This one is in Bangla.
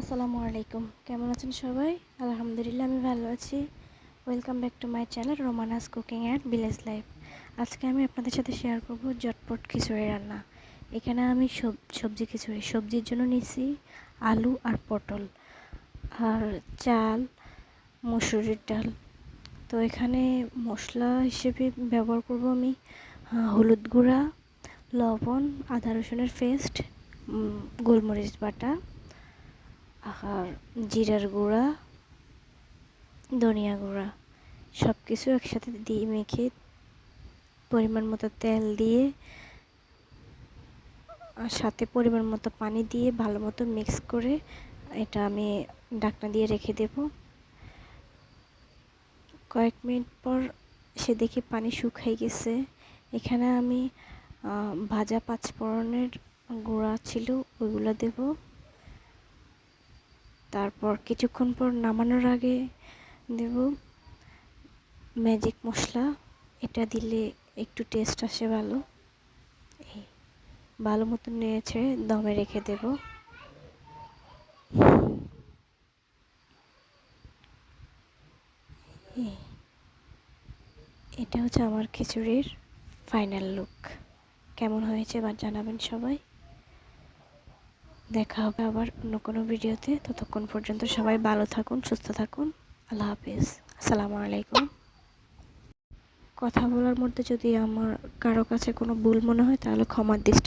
আসসালামু আলাইকুম। কেমন আছেন সবাই? আলহামদুলিল্লাহ, আমি ভালো আছি। Welcome back to my channel Romana's cooking and village life আজকে আমি আপনাদের সাথে শেয়ার করব জটপট খিচুড়ি রান্না। এখানে আমি সব, সবজি খিচুড়ি, সবজির জন্য নিছি আলু আর পটল আর চাল, মসুরির ডাল। তো এখানে মশলা হিসেবে ব্যবহার করব আমি হলুদ গুঁড়া, লবণ, আদা রসুনের পেস্ট গোলমরিচ বাটা। জিরার গুঁড়া, ধনিয়া গুঁড়া সব কিছু একসাথে দিয়ে মেখে পরিমাণ মতো তেল দিয়ে আর সাথে পরিমাণ মতো পানি দিয়ে ভালো মতো মিক্স করে এটা আমি ঢাকনা দিয়ে রেখে দেব। কয়েক মিনিট পর সে দেখি পানি শুকাই গেছে। এখানে আমি ভাজা পাঁচফোড়নের গুঁড়া ছিল, ওইগুলো দেবো। তারপর কিছুক্ষণ পর নামানোর আগে দেব ম্যাজিক মশলা। এটা দিলে একটু টেস্ট আসে ভালো। এই ভালো মতো নেড়েছে দমে রেখে দেব। এটা হচ্ছে আমার খিচুড়ির ফাইনাল লুক কেমন হয়েছে বা জানাবেন সবাই। দেখা হবে আবার অন্য কোনো ভিডিওতে। ততক্ষণ পর্যন্ত সবাই ভালো থাকুন, সুস্থ থাকুন। আল্লাহ হাফিজ। আসসালামু আলাইকুম। কথা বলার মধ্যে যদি আমার কারও কাছে কোনো ভুল মনে হয়, তাহলে ক্ষমার দৃষ্টি